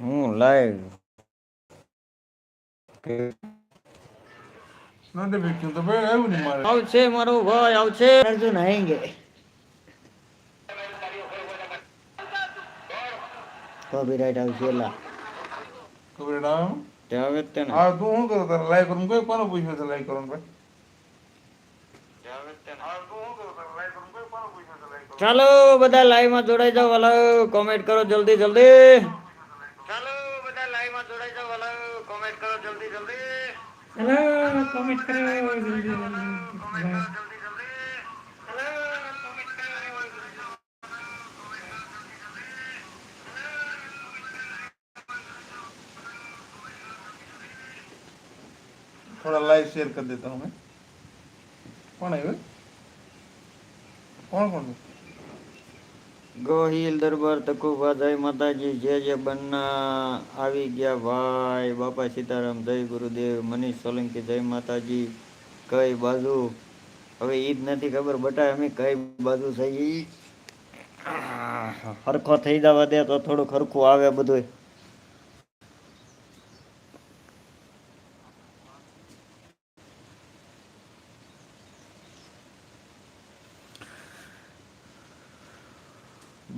હું live. Notification તો ભાઈ આવ્યું નહીં મારે. આવશે મારો ભાઈ આવશે અર્જુન આएंगे કોપીરાઈટ આવશે એલા. કોપીરાઈટ ના આવે તે આવે તે ને. હા તું શું કરો તારે? લાઈવ કરું કોઈ કોનો પૂછ્યું છે લાઈવ કરું ભાઈ? ચાલો બધા લાઈવમાં જોડાઈ જાઓ હલો કોમેન્ટ કરો જલ્દી જલ્દી ચાલો બધા લાઈવમાં જોડાઈ જાઓ હલો કોમેન્ટ કરો જલ્દી જલ્દી હેલો કોમેન્ટ કરો, જલ્દી. જલ્દી થોડા देता શેર કરી દેતા હું કોણ આવ્યું? કોણ કોણ? ગોહિલ દરબાર તકુભા જય માતાજી જે જે બન્ના આવી ગયા ભાઈ. બાપા સીતારામ, જય ગુરુદેવ. મનીષ સોલંકી, જય માતાજી. કઈ બાજુ? હવે ઈદ નથી ખબર, બટા અમે કઈ બાજુ થઈ હરખો થઈ જવા દે તો થોડુંક હરખું આવે બધું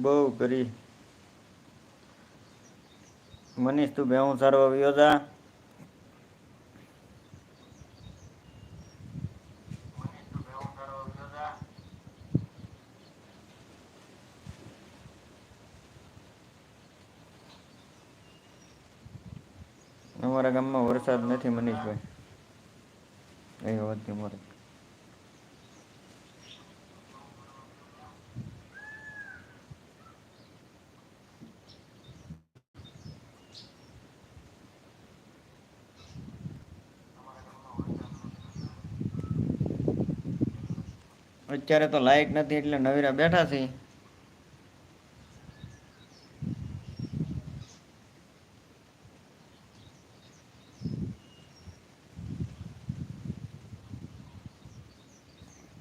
બહુ કરી. મનીષ તું ભેહું સારો આવ્યો જા અમારા ગામમાં વરસાદ નથી મનીષભાઈ એ વાત મારે અત્યારે તો લાઈટ નથી એટલે નવીરા બેઠા છે.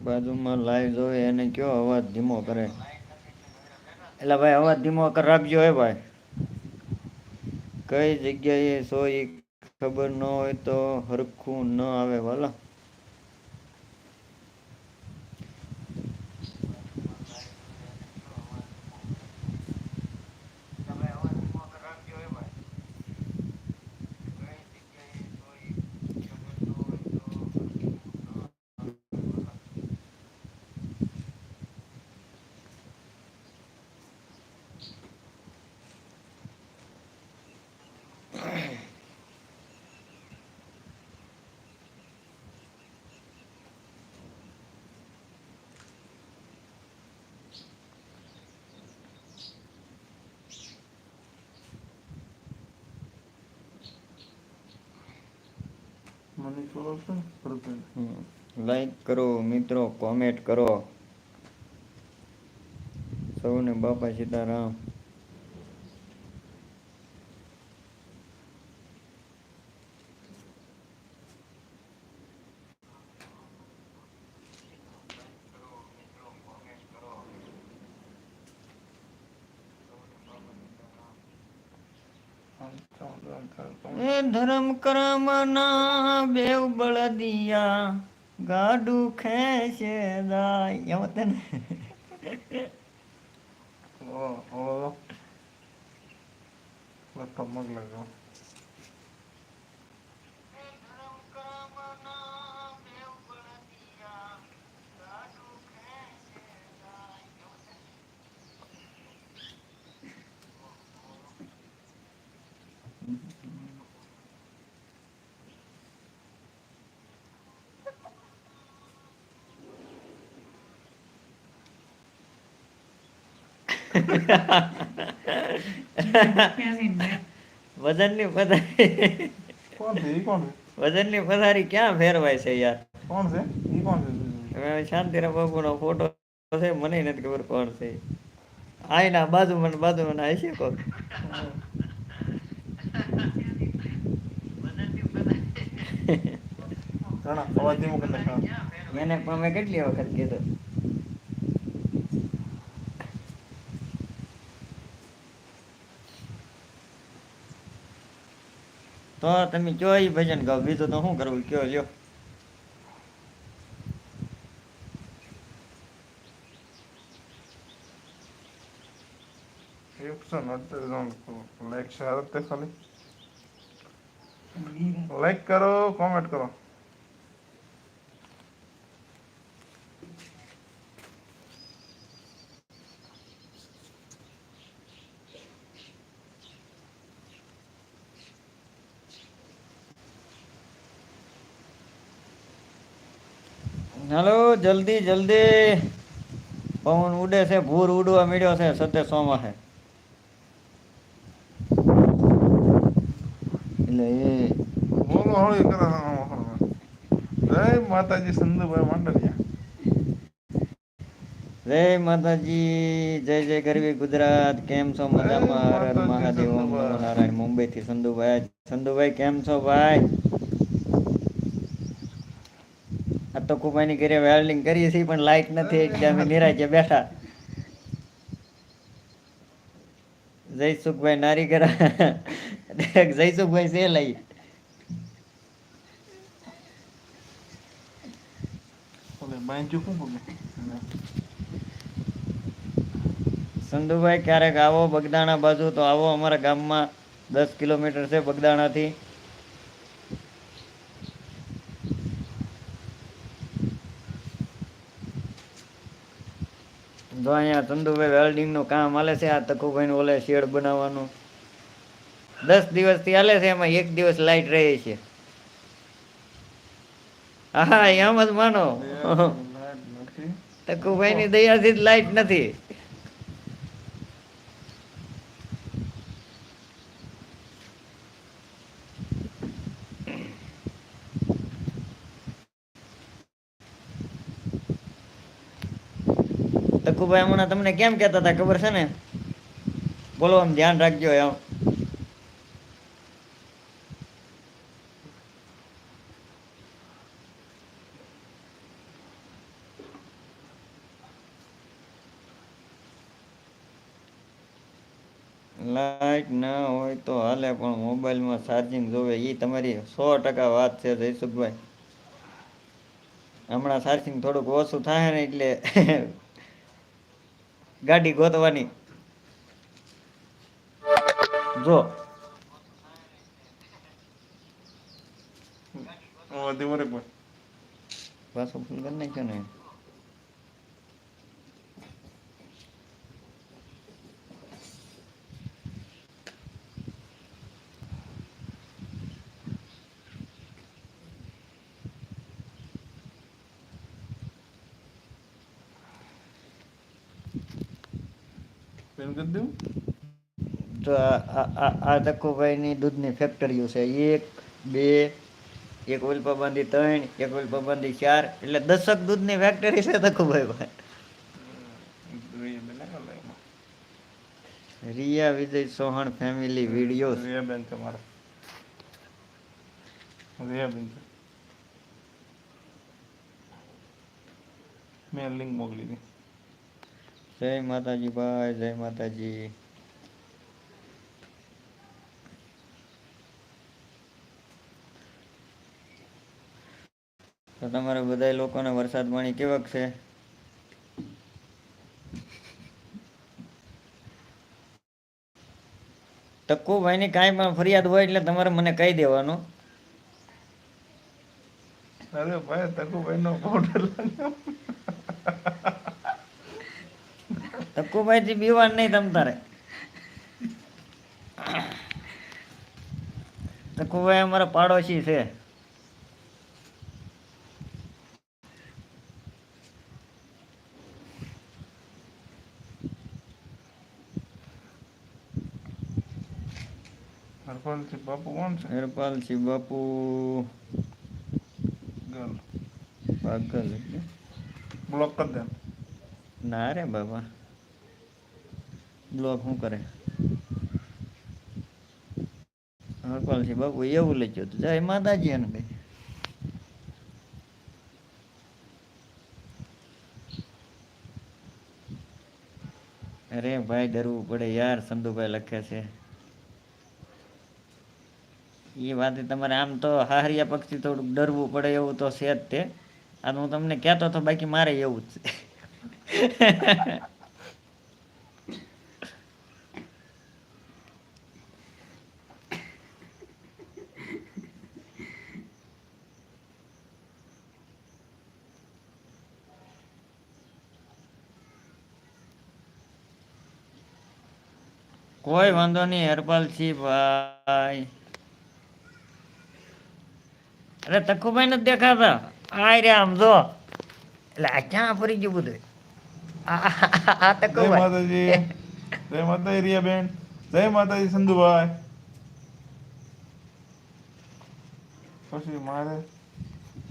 બાજુમાં લાઈવ જોવે એને કયો અવાજ ધીમો કરે. એટલે ભાઈ, અવાજ ધીમો કર, રાખજો હે ભાઈ. કઈ જગ્યાએ સો ખબર ન હોય તો હરખું ન આવે, વાલા. મને છે લાઈક કરો મિત્રો કોમેન્ટ કરો. સૌને બાપા સીતારામ એ ધર્મ કર્મ ના બેવ બળદિયા ગાડું ખેંચે દાય. એમ તને ને? ઓ ઓ વજનની પથારી. કોણ છે? ઈ કોણ છે? વજનની પથારી ક્યાં ફેરવાય છે યાર? કોણ છે? ઈ કોણ છે? શાંતિરામ બાપુનો ફોટો છે મને નથી ખબર કોણ છે. આઈના બાજુમાં મને બાજુમાં મને અવાજ ધીમો કરી એને પણ મેં કેટલી વખત કીધું? તો તમે કયો ઈ ભજન ગાવ બીજું તો શું કરવું? કયો લ્યો. લાઈક કરો કોમેન્ટ કરો હાલો જલ્દી જલ્દી. પવન ઉડે છે ભૂર ઉડવા મળ્યો છે સતે સોમાસે એટલે એ બોલો હળી કરો જય માતાજી સંધુભાઈ માંડલિયા જય માતાજી જય જય ગરવી ગુજરાત. કેમ છો મજામાં? હર મહાદેવ નારાયણ. મુંબઈ થી સંધુભાઈ સંધુભાઈ કેમ છો ભાઈ આ તો કુમાની ઘરે વેલ્ડિંગ કરીએ છીએ પણ લાઈટ નથી એટલે અમે નિરાજે બેઠા. જયસુખભાઈ નારીગરા જયસુખભાઈ છે લઈ સંધુભાઈ ક્યારેક આવો બગદાણા બાજુ તો આવો અમારા ગામમાં દસ કિલોમીટર છે બગદાણાથી. જો અહીંયા ચંદુભાઈ વેલ્ડિંગનું કામ હાલે છે આ તકુભાઈ ઓલે શેડ બનાવવાનું. દસ દિવસથી હાલે છે એમાં એક દિવસ લાઇટ રહે છે. હા એમ જ માનો. તકુભાઈની દયાથી જ લાઇટ નથી. તકુભાઈ હમણાં તમને કેમ કહેતા હતા ખબર છે ને? બોલો આમ ધ્યાન રાખજો એમ. લાઈટ ના હોય તો હાલે, પણ મોબાઈલમાં ચાર્જિંગ જોવે એ તમારી સો ટકા વાત છે જયસુખભાઈ. હમણાં ચાર્જિંગ થોડુંક ઓછું થાય ને એટલે ગાડી ગોતવાની. જો. પાછો ફોન કરી નાખ્યો ને. પેન કરી દઉં? તો આ તક્કુભાઈની દૂધની ફેક્ટરીઓ છે. એક બે એક ઓલ બાંધી ત્રણ એક ઉલ્પા બાંધી ચાર એટલે દસક દૂધની ફેક્ટરી છે તક્કુભાઈ લાઈમાં રિયા વિજય સોહણ ફેમિલી વીડિયો રિયાબેન તમારો. છે મારા રિયા બેન છે મેં લિંક મોકલી હતી જય માતાજી ભાઈ, જય માતાજી. તો તમારે બધા લોકોને વરસાદ પાણી કેવક છે? ટક્કુભાઈની કાંઈ પણ ફરિયાદ હોય એટલે તમારે મને કહી દેવાનું. અરે ભાઈ તકુભાઈ નો પાવડર ટક્કુભાઈથી બીવાન નહીં તમ તારે. ટક્કુભાઈ અમારા પાડોશી છે. હરપાલથી બાપુ કોણ છે? હરપાલસિંહ બાપુ પાગલ. બ્લોક કરી દે. ના રે બાબા. બ્લોક શું કરે? હરપાલસિંહ બાપુ, એવું લખ્યું હતું જય માતાજી એને ભાઈ અરે, ભાઈ, ડરવું પડે યાર સંધુભાઈ લખે છે. એ વાતે તમારે આમ તો હાહરિયા પક્ષી થોડુંક ડરવું પડે એવું તો છે જ તે. આ હું તમને કહેતો તો બાકી મારે એવું જ છે. કોઈ વાંધો નહીં હરપાલસિંહ ભાઈ. અરે તખુભાઈ નથી દેખાતા? આ રે આમ જો. એટલે આ ક્યાં ફરી ગયું બધું? આ આ- આ જય માતાજી. રિયા બેન. જય માતાજી સંધુભાઈ. પછી મારે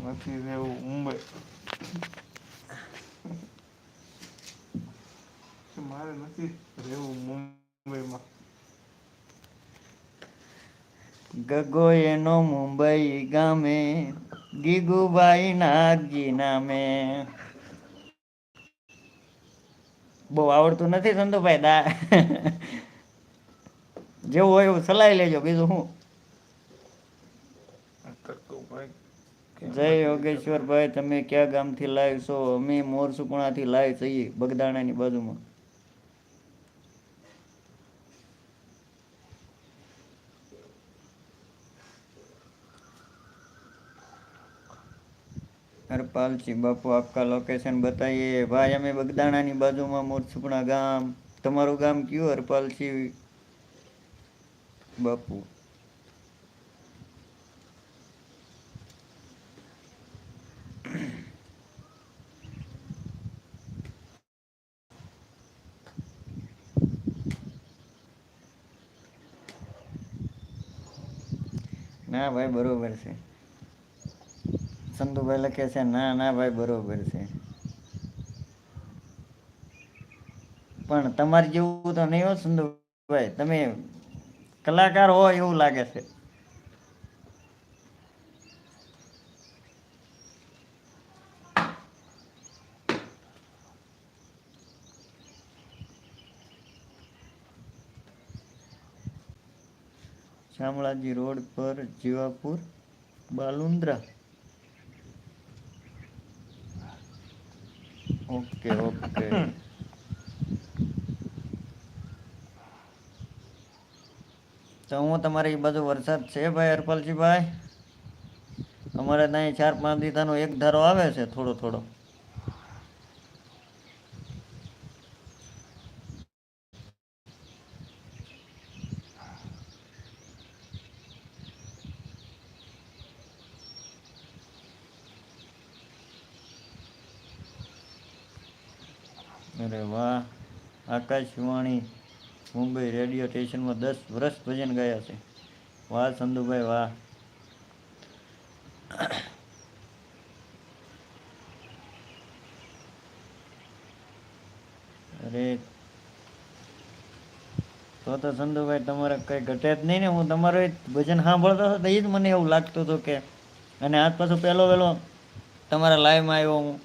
નથી રહેવું મુંબઈ. મારે નથી રહેવું મુંબઈમાં ગગો એનો મુંબઈ ગામે ગીગુભાઈ નાગજી નામે. બહુ આવડતું નથી સંતુભાઈ દા. જેવું હોય એવું સલાઈ લેજો બીજું શું જય જય યોગેશ્વરભાઈ તમે કયા ગામથી લાઈવ છો? અમે મોરસુકુણાથી લાઈવ છીએ બગદાણાની બાજુમાં. હરપાલજી, બાપુ, આપકા લોકેશન બતાવીએ ભાઈ, અમે બગદાણાની બાજુમાં મોરસુપણા ગામ. તમારું ગામ કયું, હરપાલજી? બાપુ. ના ભાઈ, બરોબર છે. સંતુભાઈ લખે છે, ના ના ભાઈ, બરોબર છે. પણ તમારે જેવું તો નહીં હો ચંદુભાઈ તમે કલાકાર હો એવું લાગે છે. શામળાજી રોડ પર જીવાપુર, બાલુંદ્રા. ઓકે ઓકે તો હું તમારે એ બાજુ વરસાદ છે ભાઈ હરપાલજીભાઈ? અમારે ત્યાં ચાર પાંચ દીધાનો એક ધારો આવે છે થોડો થોડો અરે વાહ આકાશવાણી મુંબઈ રેડિયો સ્ટેશનમાં દસ વર્ષ ભજન ગયા છે. વાહ સંધુભાઈ વાહ. અરે, તો તો સંધુભાઈ તમારે કઈ ઘટે જ નહીં ને, હું તમારું ભજન સાંભળતો હતો, તો એ જ મને એવું લાગતું હતું કે, અને આજ પાછું પહેલો વહેલો તમારા લાઈવમાં આવ્યો હું.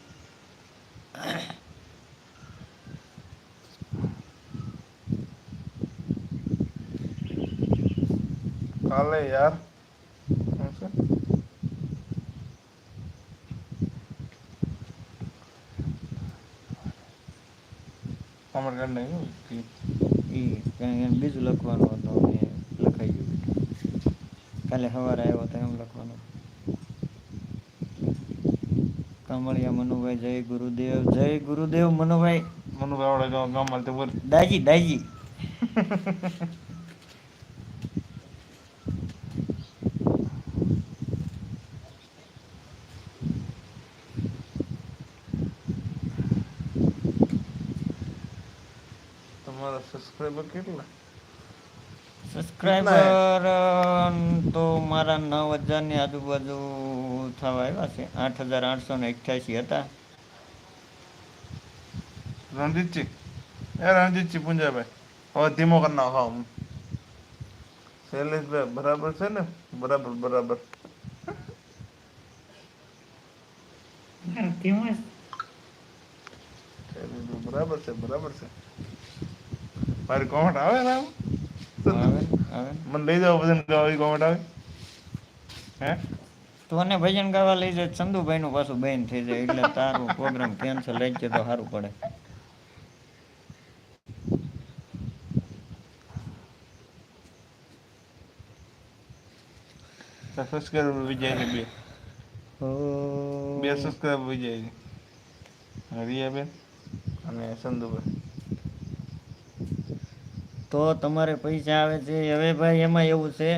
કાલે યાર કોમેન્ટ કરી નાખ્યું એ બીજું લખવાનું હતું લખાઈ ગયું કાલે સવારે આવ્યો તો એમ લખવાનું કમળિયા મનુભાઈ જય ગુરુદેવ જય ગુરુદેવ મનુભાઈ મનુભાઈ આવડે ગામ ગામમાં તે બોલ દાજી દાજી તમારા સબસ્ક્રાઈબર કેટલા સબસ્ક્રાઇબર તો મારા નવ હજારની આજુબાજુ થવા આવ્યા છે. આઠ હજાર આઠસો ને અઠ્યાસી હતા. રણજીતજી. એ રણજીતજી પુંજાભાઈ. હવે ધીમો કરી નાખો હું શૈલેષભાઈ બરાબર છે ને? બરાબર બરાબર. બરાબર છે બરાબર છે. મારી કોમેન્ટ આવે ને મને લઈ જાઓ ભજન ગાવા એવી કોમેન્ટ આવે? હે? તોને ભજન ગાવા લઈ જાય ચંદુભાઈ નું પાછું બેન થઈ જાય એટલે તારું પ્રોગ્રામ કેન્સલ લઈ જાય તો સારું પડે. સબસ્ક્રાઈબર વિજય બે. બે સબસ્ક્રાઈબર વિજય છે. રિયાબેન અને સંધુભાઈ તો તમારે પૈસા આવે છે. હવે ભાઈ એમાં એવું છે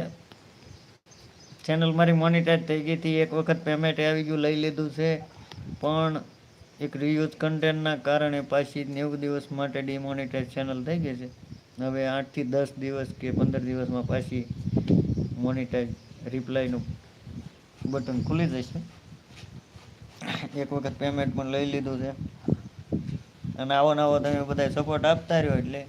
ચેનલ મારી મોનિટાઈઝ થઈ ગઈ હતી. એક વખત પેમેન્ટ આવી ગયું, લઈ લીધું છે. પણ એક રિયુઝ કન્ટેન્ટના કારણે પાછી નેવું દિવસ માટે ડિમોનિટાઈઝ ચેનલ થઈ ગઈ છે. હવે આઠથી દસ દિવસ કે પંદર દિવસમાં પાછી મોનિટાઈઝ રિપ્લાયનું બટન ખુલી જશે. એક વખત પેમેન્ટ પણ લઈ લીધું છે. અને આવો નવો તમે બધા સપોર્ટ આપતા રહ્યો એટલે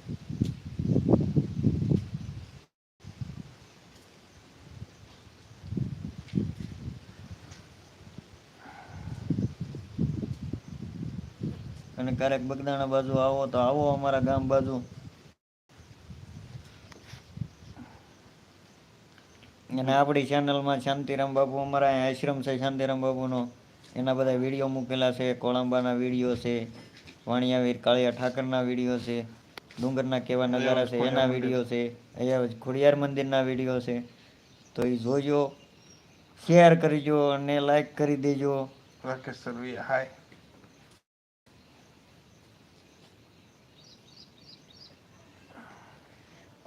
ક્યારેક બગદાણા બાજુ આવો તો આવો અમારા ગામ બાજુ. અને આપણી ચેનલમાં શાંતિરામ બાપુ, અમારા આશ્રમ છે શાંતિરામ બાપુનો. એના બધા વીડિયો મૂકેલા છે, કોળંબાના વીડિયો છે, વાણિયાવીર, કાળિયા ઠાકરના વીડિયો છે, ડુંગરના કેવા નજારા છે, એના વીડિયો છે, અહીંયા ખોડિયાર મંદિરના વીડિયો છે. તો એ જોજો શેર કરજો અને લાઈક કરી દેજો. હાય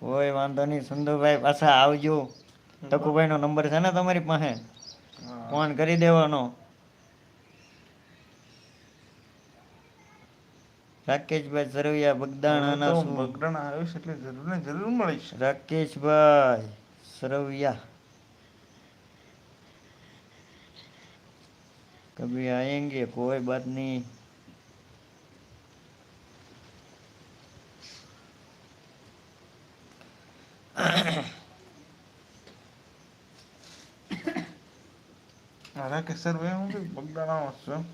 કોઈ વાંધો નહીં સુંદરભાઈ પાછા આવજો. ટકુભાઈનો નંબર છે ને તમારી પાસે? ફોન કરી દેવાનો. રાકેશભાઈ સરવિયા બગદાણાના શું? બગડાણા આવીશ એટલે જરૂર ને જરૂર મળીશ રાકેશભાઈ સરવિયા. કભી આયેંગે? કોઈ બાત નહીં. હા, રાકેશ સરવૈયા હું કઈ બગડાણા છું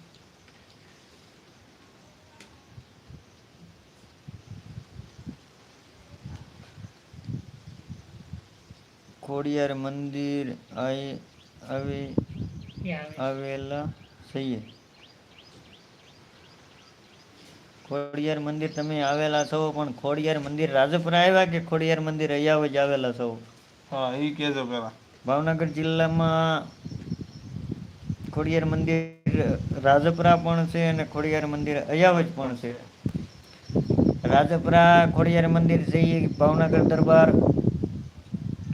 ખોડિયાર મંદિર આવે આવેલા છીએ ખોડિયાર મંદિર તમે આવેલા છો પણ ખોડિયાર મંદિર રાજપુરા આવ્યા કે ખોડિયાર મંદિર અહીંયા જ આવેલા છો? હા એ કહેજો પેલા ભાવનગર જિલ્લામાં ખોડિયાર મંદિર રાજપરા પણ છે અને ખોડિયાર મંદિર અયાવજ પણ છે. રાજપરા ખોડિયાર મંદિર છે એ ભાવનગર દરબાર.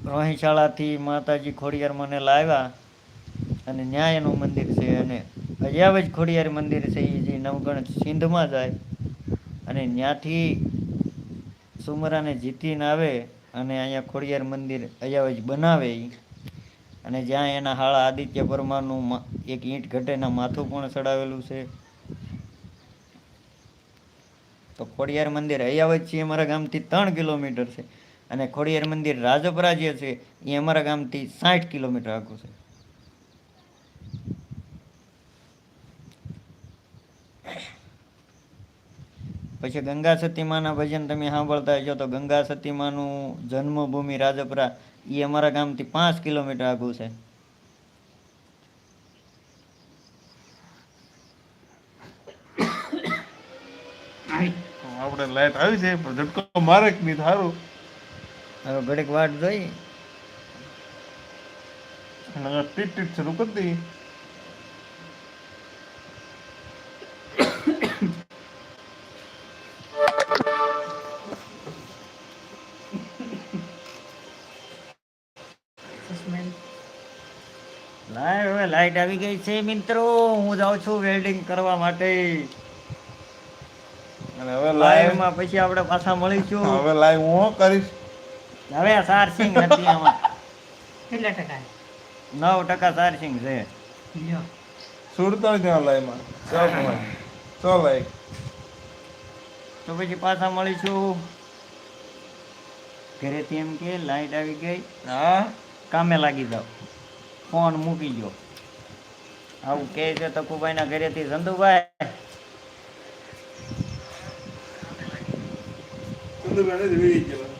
રોહિશાળાથી માતાજી ખોડિયાર મને લાવ્યા અને ન્યાયનું મંદિર છે અને અયાવજ ખોડિયાર મંદિર છે એ જે નવગણ સિંધમાં જાય. અને ત્યાંથી સુમરાને જીતીને આવે અને અહીંયા ખોડિયાર મંદિર અયાવજ બનાવે. અને જ્યાં એના હાળા આદિત્ય પરમારનું એક ઈંટ ઘટેના માથું પણ ચડાવેલું છે. તો ખોડિયાર મંદિર અયાવજ છે અમારા ગામથી ત્રણ કિલોમીટર છે. અને ખોડિયાર મંદિર રાજપરા જે છે, એ અમારા ગામથી સાઠ કિલોમીટર આખું છે. પછી ગંગા સતીમાના ભજન તમે સાંભળતા હશો તો ગંગા સતીમાનું જન્મભૂમિ રાજપરા એ અમારા ગામથી પાંચ કિલોમીટર આગું છે. આપણે લાઈટ આવી છે પણ ઝટકો મારે કે નહીં સારું. હવે ઘડીક વાટ જોઈ. ટીટ ટીટ શરૂ કરી દઈએ. લાઈટ આવી ગઈ છે મિત્રો. હું જાઉં છું વેલ્ડિંગ કરવા માટે. અને હવે લાઈવમાં પછી આપણે પાછા મળીશું. હવે લાઈવ હું કરીશ. હવે સારસિંગ નથી આમાં. કેટલા ટકા? નવ ટકા સારસિંગ છે. સુડતાલીસ જણા લાઈવમાં તમારે. ચાલ લાઈવ તો પછી પાછા મળીશું. ઘરેથી એમ કે લાઈટ આવી ગઈ. હા. કામે લાગી જાઓ. ફોન મૂકી દો આવું કહે છે તકુભાઈના ઘરેથી સંધુભાઈ ચંદુભાઈ